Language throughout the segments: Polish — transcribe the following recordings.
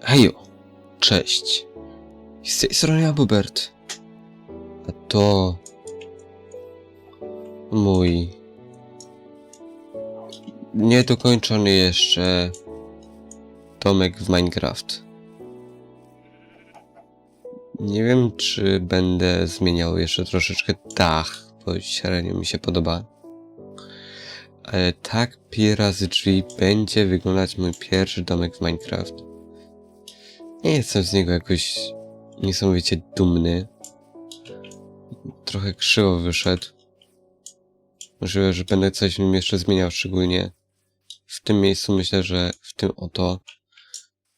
Hejo, cześć. Z tej strony ja, Bubert. A to... Mój... Niedokończony jeszcze... Domek w Minecraft. Nie wiem, czy będę zmieniał jeszcze troszeczkę dach, bo średnio mi się podoba. Ale tak piera z drzwi będzie wyglądać mój pierwszy domek w Minecraft. Nie jestem z niego jakoś niesamowicie dumny. Trochę krzywo wyszedł. Możliwe, że będę coś w nim jeszcze zmieniał, szczególnie w tym miejscu myślę, że w tym oto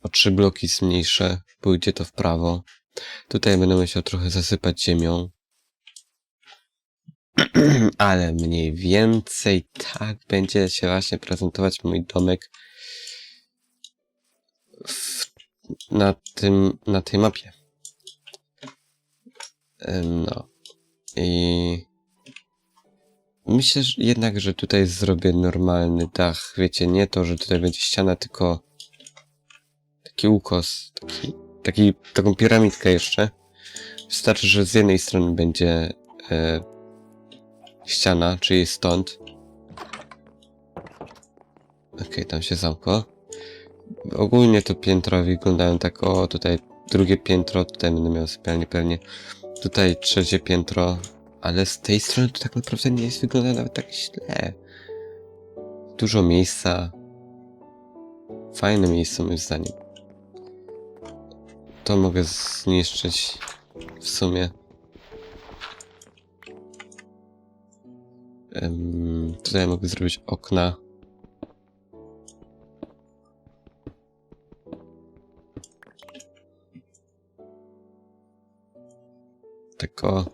o trzy bloki zmniejszę, pójdzie to w prawo. Tutaj będę musiał trochę zasypać ziemią. Ale mniej więcej tak będzie się właśnie prezentować mój domek w, na tym, na tej mapie. No. I myślę że jednak, że tutaj zrobię normalny dach. Wiecie, nie to, że tutaj będzie ściana, tylko taki ukos, taki, taki, taką piramidkę jeszcze. Wystarczy, że z jednej strony będzie e, ściana, czyli stąd. Okej, tam się zamkło. Ogólnie to piętra wyglądają tak, o tutaj drugie piętro, tutaj będę miał sypialnię pewnie. Tutaj trzecie piętro, ale z tej strony to tak naprawdę nie jest wygląda nawet tak źle. Dużo miejsca. Fajne miejsce moim zdaniem. To mogę zniszczyć w sumie. Em, tutaj mogę zrobić okna. O.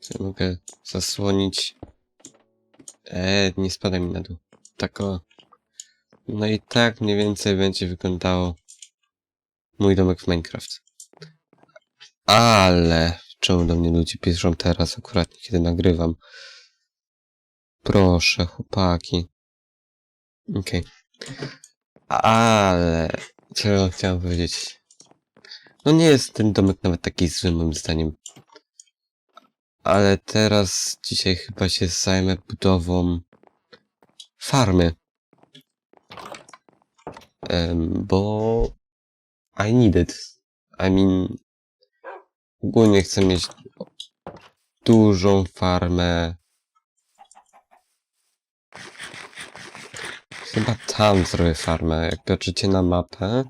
Tutaj mogę zasłonić. Eee, nie spadaj mi na dół. Tak o. No i tak mniej więcej będzie wyglądało mój domek w Minecraft. Ale czemu do mnie ludzie piszą teraz, akurat kiedy nagrywam? Proszę, chłopaki. Okej. Ale ja chciałem powiedzieć? No nie jest ten domek nawet taki zły moim zdaniem. Ale teraz dzisiaj chyba się zajmę budową farmy. Em, bo I need it. I mean, ogólnie chcę mieć dużą farmę. Chyba tam zrobię farmę. Jak patrzycie na mapę,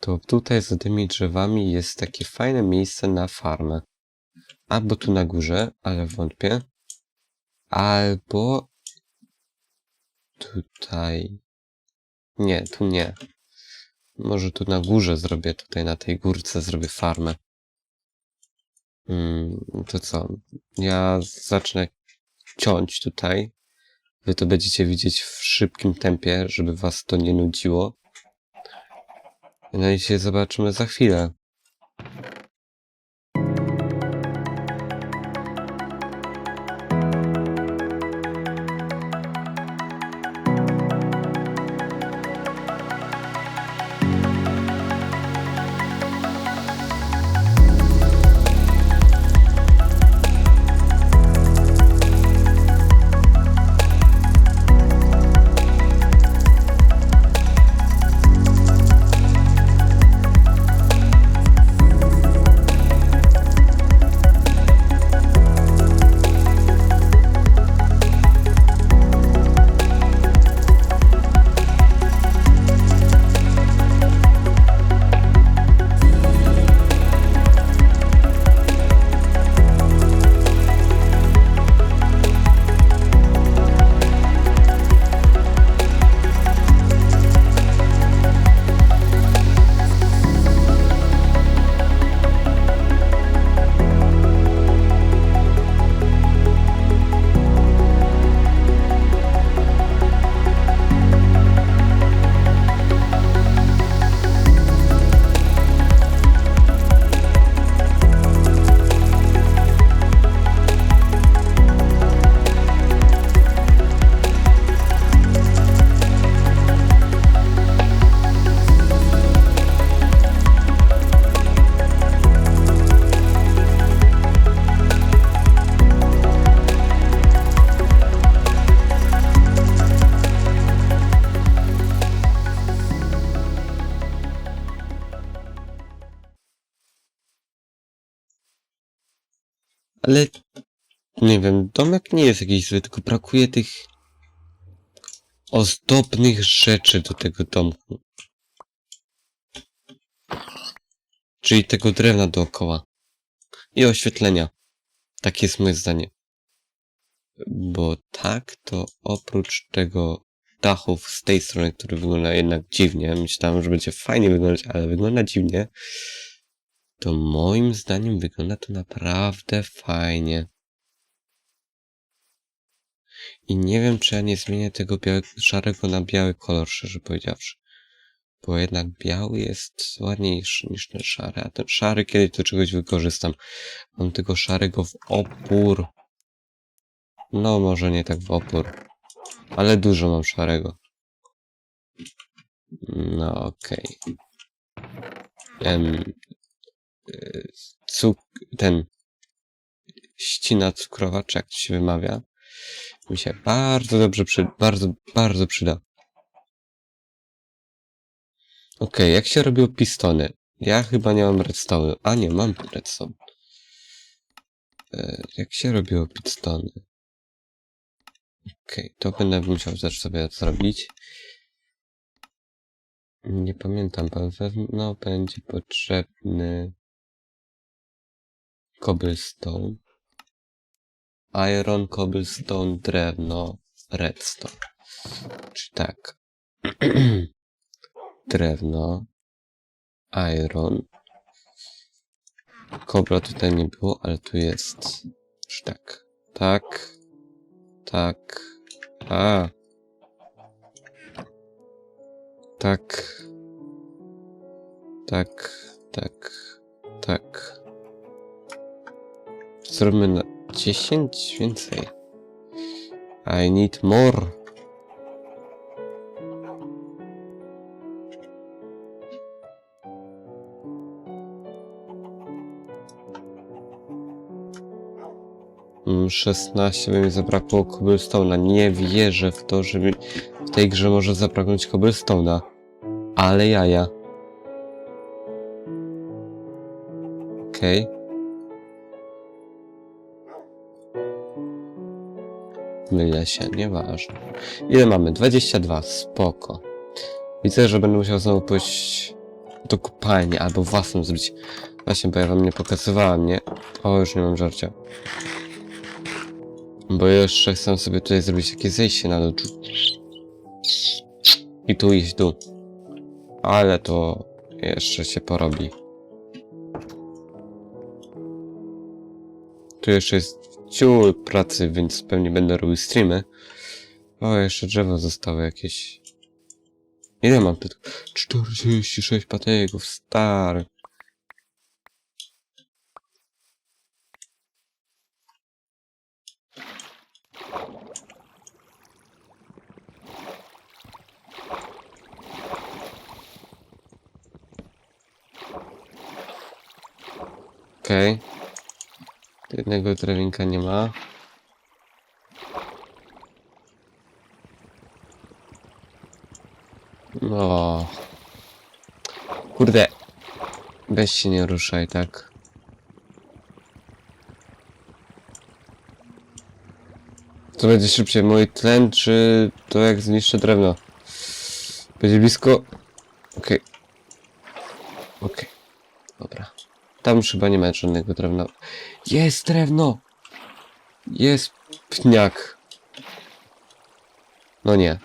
to tutaj za tymi drzewami jest takie fajne miejsce na farmę. Albo tu na górze, ale wątpię. Albo tutaj. Nie, tu nie. Może tu na górze zrobię, tutaj na tej górce zrobię farmę. Mm, to co? Ja zacznę ciąć tutaj. Wy to będziecie widzieć w szybkim tempie, żeby was to nie nudziło. No i się zobaczymy za chwilę. Nie wiem, domek nie jest jakiś zły, tylko brakuje tych ozdobnych rzeczy do tego domku. Czyli tego drewna dookoła. I oświetlenia. Tak jest moje zdanie. Bo tak to oprócz tego dachów z tej strony, który wygląda jednak dziwnie, myślałem, że będzie fajnie wyglądać, ale wygląda dziwnie, to moim zdaniem wygląda to naprawdę fajnie. I nie wiem, czy ja nie zmienię tego szarego na biały kolor, szczerze powiedziawszy. Bo jednak biały jest ładniejszy niż ten szary, a ten szary kiedy do czegoś wykorzystam. Mam tego szarego w opór. No, może nie tak w opór. Ale dużo mam szarego. No, okej. Em, y, Cuk... ten... Ścina cukrowa, czy jak to się wymawia, mi się bardzo dobrze przy... bardzo, bardzo przyda. Okej, jak się robiło pistony? Ja chyba nie mam redstone. A nie, mam redstone. E, jak się robiło pistony? Okej, to będę musiał też sobie zrobić. Nie pamiętam, pewno będzie potrzebny cobblestone, iron, cobblestone, drewno, redstone. Czy tak? drewno, iron. Kobra tutaj nie było, ale tu jest. Czy tak? Tak. Tak. A. Tak. Tak. Tak. Tak. Zróbmy na 10 więcej. I need more. Mm, 16 by mi zabrakło cobblestone'a. Nie wierzę w to, że mi w tej grze może zabraknąć cobblestone'a. Ale jaja. Okej. Mylę się, nieważne. Ile mamy? 22, spoko. Widzę, że będę musiał znowu pójść do kopalni albo własną zrobić. Właśnie, bo ja wam nie pokazywałem, nie? O, już nie mam żarcia. Bo jeszcze chcę sobie tutaj zrobić jakieś zejście na dół. I tu iść dół. Ale to jeszcze się porobi. Tu jeszcze jest ciul pracy, więc pewnie będę robił streamy. O, jeszcze drzewo zostało jakieś. Ile mam tu? 46 patyków, stary. Okej. Jednego drewinka nie ma. No. Kurde. Weź się nie ruszaj, tak. Co będzie szybciej, mój tlen, czy to jak zniszczę drewno? Będzie blisko? Okej. Okej. Dobra. Tam chyba nie ma żadnego drewna. Jest drewno! Jest pniak. No nie.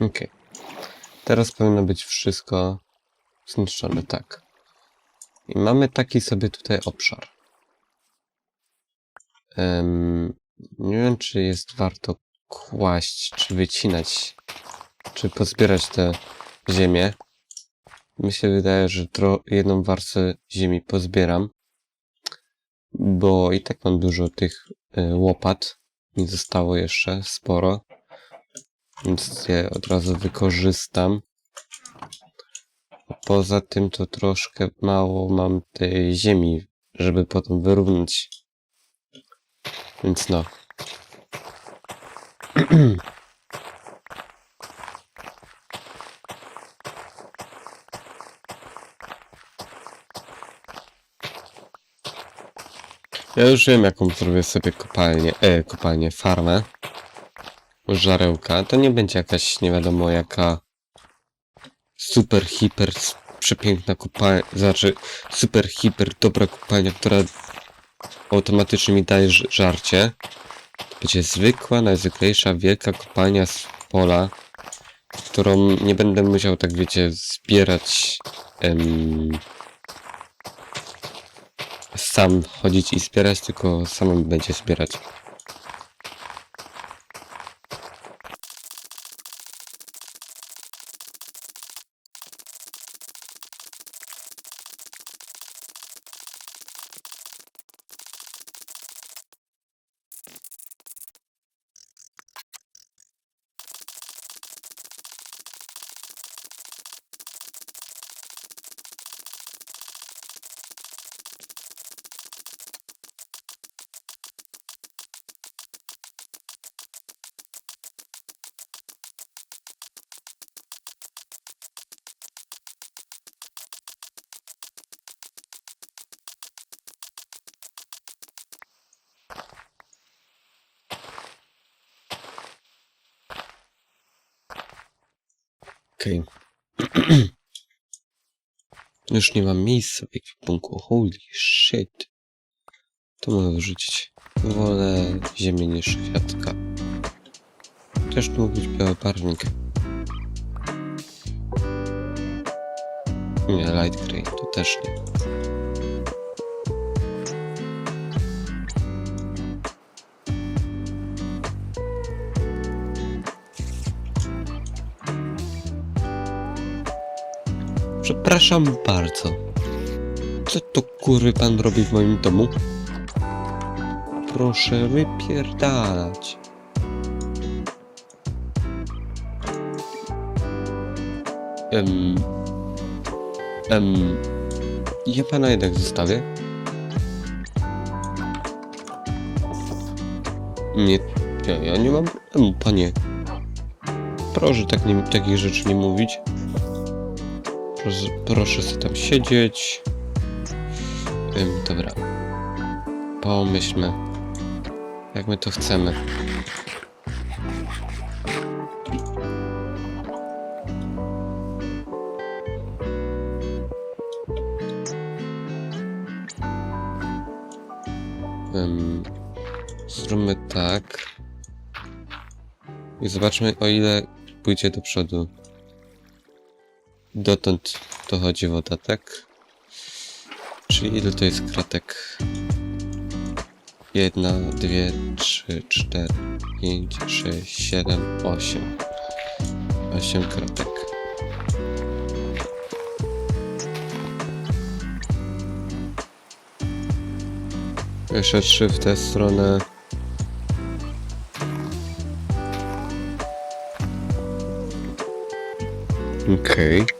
Okej. Okej. Teraz powinno być wszystko zniszczone, tak. I mamy taki sobie tutaj obszar. Em, nie wiem, czy jest warto kłaść, czy wycinać, czy pozbierać tę ziemię. Mi się wydaje, że jedną warstwę ziemi pozbieram, bo i tak mam dużo tych y, łopat. Mi zostało jeszcze sporo. Więc je od razu wykorzystam. Poza tym to troszkę mało mam tej ziemi, żeby potem wyrównać. Więc no. Ja już wiem, jaką zrobię sobie kopalnię, e, kopalnię, farmę. Żarełka. To nie będzie jakaś nie wiadomo jaka super, hiper, przepiękna kopalnia, znaczy super, hiper, dobra kopalnia, która automatycznie mi daje żarcie. To będzie zwykła, najzwyklejsza, wielka kopalnia z pola, którą nie będę musiał, tak wiecie, zbierać em, sam chodzić i zbierać, tylko samym będzie zbierać. Okej. Już nie mam miejsca w ekwipunku. Holy shit. To mogę wyrzucić. Wolę ziemię niż kwiatka. Też tu mógł być biały barwnik. Nie, light grey. To też nie. Przepraszam bardzo. Co to kurwy pan robi w moim domu? Proszę wypierdalać. Em... Em... Ja pana jednak zostawię. Nie, ja, ja nie mam problemu, panie. Proszę tak nie, takich rzeczy nie mówić. Proszę, proszę sobie tam siedzieć. Ym, dobra. Pomyślmy. Jak my to chcemy. Zróbmy tak. I zobaczmy o ile pójdzie do przodu. Dotąd dochodzi woda, tak? Czyli ile to jest kratek? Jedna, dwie, trzy, cztery, pięć, sześć, siedem, osiem. Osiem kratek. Jeszcze trzy w tę stronę. Okej.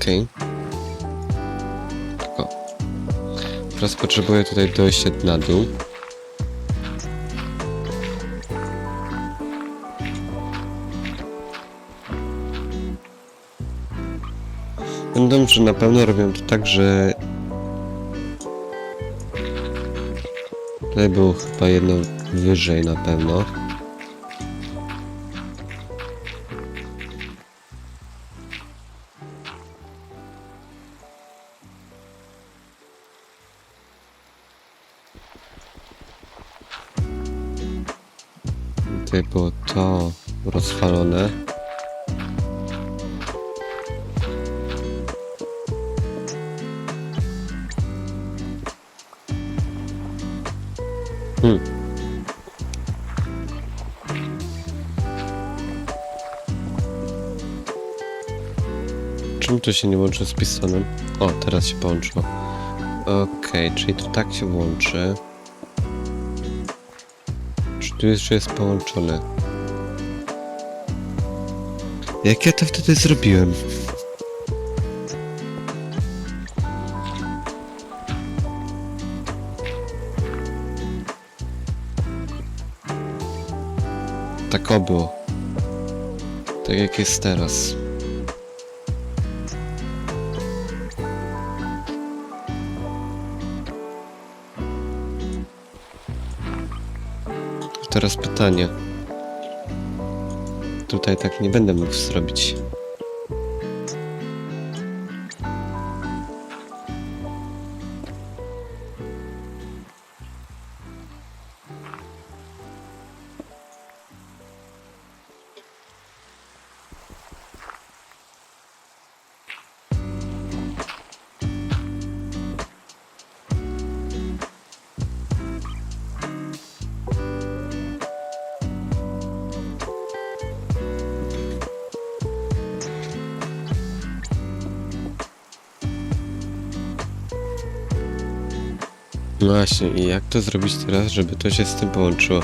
Okej. Tylko. Teraz potrzebuję tutaj dojść na dół. Będą, że na pewno robią to tak, że tutaj było chyba jedno wyżej na pewno. Hmm. Czemu to się nie łączy z pistonem? O, teraz się połączyło. Okej, czyli to tak się włączy. Czy tu jeszcze jest połączone? Jak ja to wtedy zrobiłem? Tak o było. Tak jak jest teraz. Teraz pytanie. Tutaj tak nie będę mógł zrobić. Właśnie, i jak to zrobić teraz, żeby to się z tym połączyło?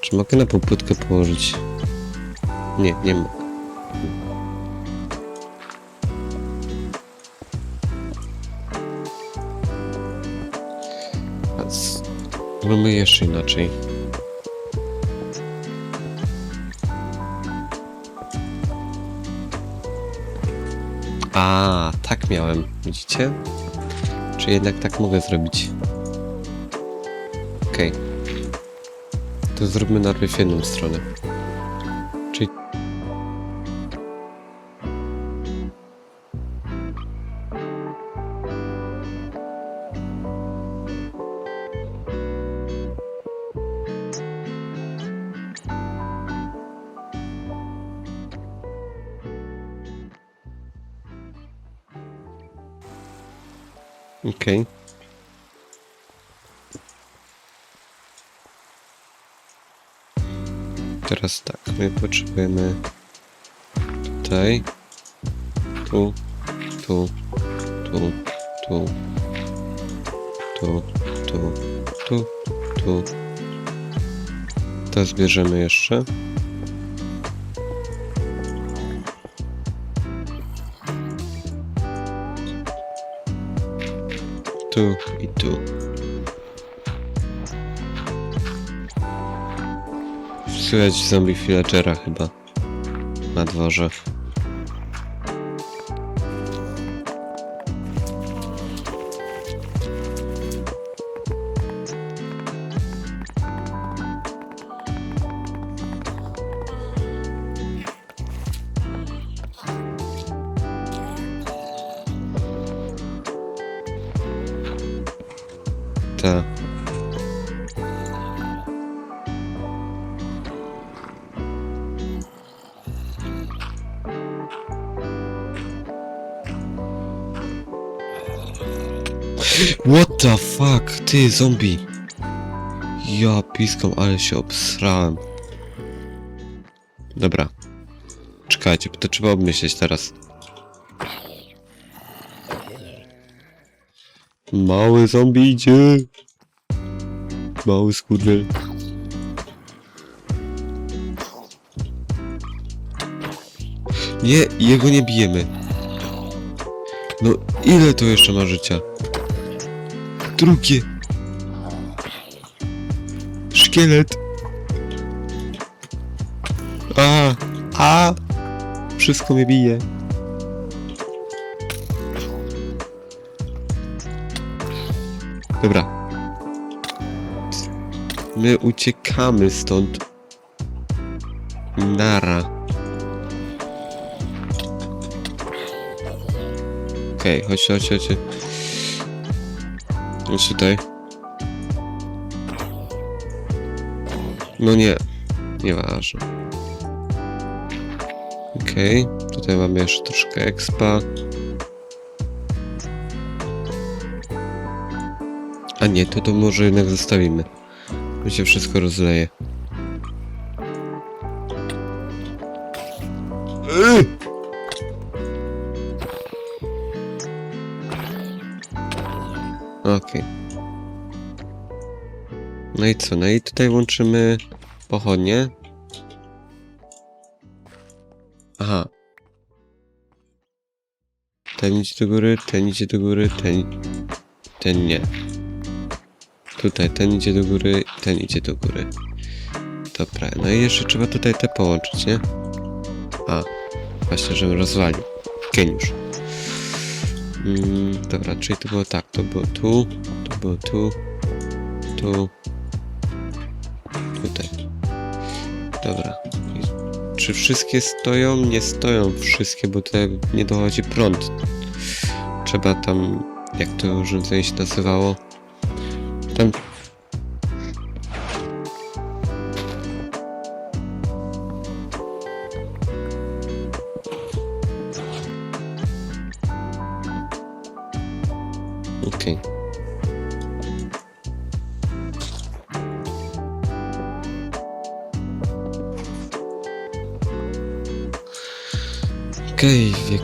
Czy mogę na popłytkę położyć? Nie, nie mogę. Zróbmy jeszcze inaczej. A, tak miałem, widzicie? Czy jednak tak mogę zrobić? Okej. To zróbmy najpierw jedną stronę. Okej. Teraz tak, my potrzebujemy tutaj, tu, tu, tu, tu, tu, tu, tu, tu. To zbierzemy jeszcze. Tu i tu. Słychać zombie villagera chyba. Na dworze. The fuck? Ty, zombie! Ja piską, ale się obsrałem. Dobra. Czekajcie, to trzeba obmyśleć teraz. Mały zombie idzie. Mały skurwiel. Nie, jego nie bijemy. No, ile to jeszcze ma życia? Drugie. Szkielet. A, a. Wszystko mnie bije. Dobra. My uciekamy stąd. Nara. Okej, okay, chodź, chodź, chodź. Chodź tutaj. No nie. Nieważne. Okej, okay, tutaj mamy jeszcze troszkę expa. A nie, to to może jednak zostawimy. To się wszystko rozleje. No i co? No i tutaj łączymy pochodnie. Aha. Ten idzie do góry, ten idzie do góry, ten... Ten nie. Tutaj ten idzie do góry, ten idzie do góry. Dobra, no i jeszcze trzeba tutaj te połączyć, nie? A, właśnie, żebym rozwalił. Geniusz. Mm, dobra, czyli to było tak, to było tu, to było tu, tu, Dobra. Czy wszystkie stoją? Nie stoją wszystkie, bo tutaj nie dochodzi prąd. Trzeba tam, jak to urządzenie się nazywało?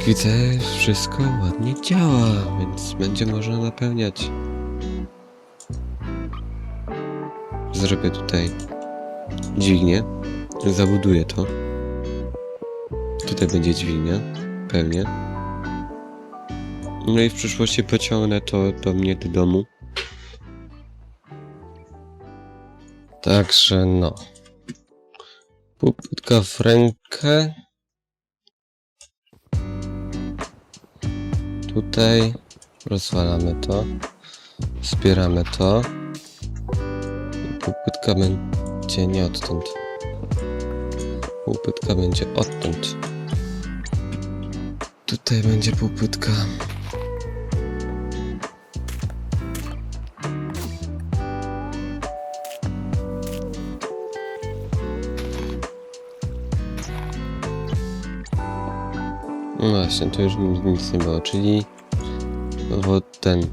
Widzę, wszystko ładnie działa, więc będzie można napełniać. Zrobię tutaj dźwignię, zabuduję to. Tutaj będzie dźwignia, pewnie. No i w przyszłości pociągnę to do mnie do domu. Także no. Puputka w rękę. Tutaj rozwalamy to. Zbieramy to. I Puputka będzie nie odtąd. Puputka będzie odtąd. Tutaj będzie puputka. No właśnie, to już nic, nie było, czyli ten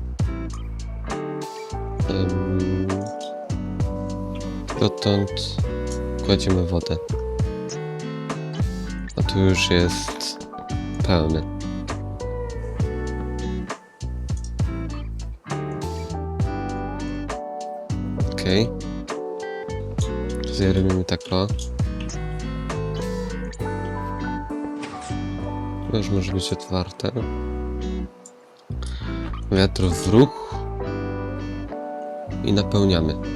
dotąd kładziemy wodę. A tu już jest pełny. Okej. Okay. Robimy tak o. Już może być otwarte. Wiatr w ruch. I napełniamy.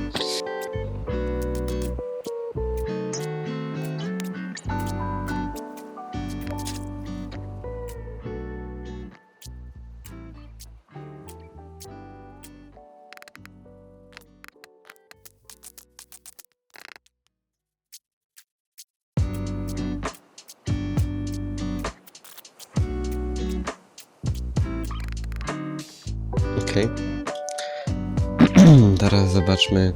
Teraz zobaczmy,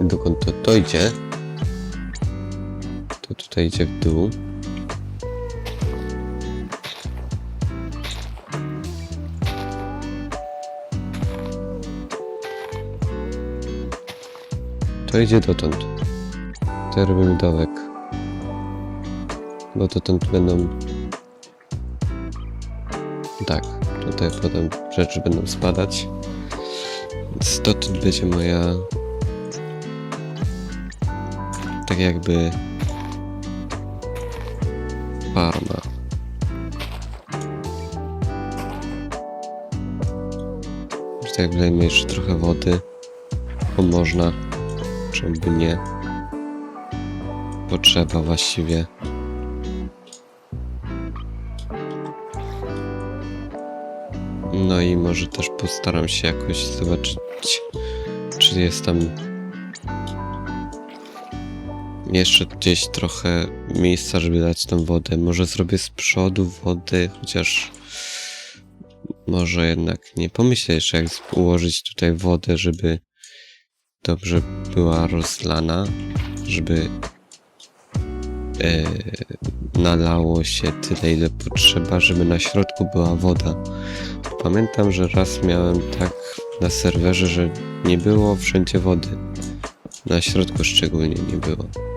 dokąd to dojdzie. To tutaj idzie w dół. To idzie dotąd. To robimy dołek. Bo dotąd będą... Tak, tutaj potem rzeczy będą spadać. Więc dotąd będzie moja... Tak jakby... Farma. Że tak wlejmy jeszcze trochę wody. Bo można. Czemu nie? Potrzeba właściwie. No i może też postaram się jakoś zobaczyć, czy jest tam jeszcze gdzieś trochę miejsca, żeby dać tą wodę. Może zrobię z przodu wody, chociaż może jednak nie pomyślę jeszcze jak ułożyć tutaj wodę, żeby dobrze była rozlana, żeby e, nalało się tyle, ile potrzeba, żeby na środku była woda. Pamiętam, że raz miałem tak na serwerze, że nie było wszędzie wody. Na środku szczególnie nie było.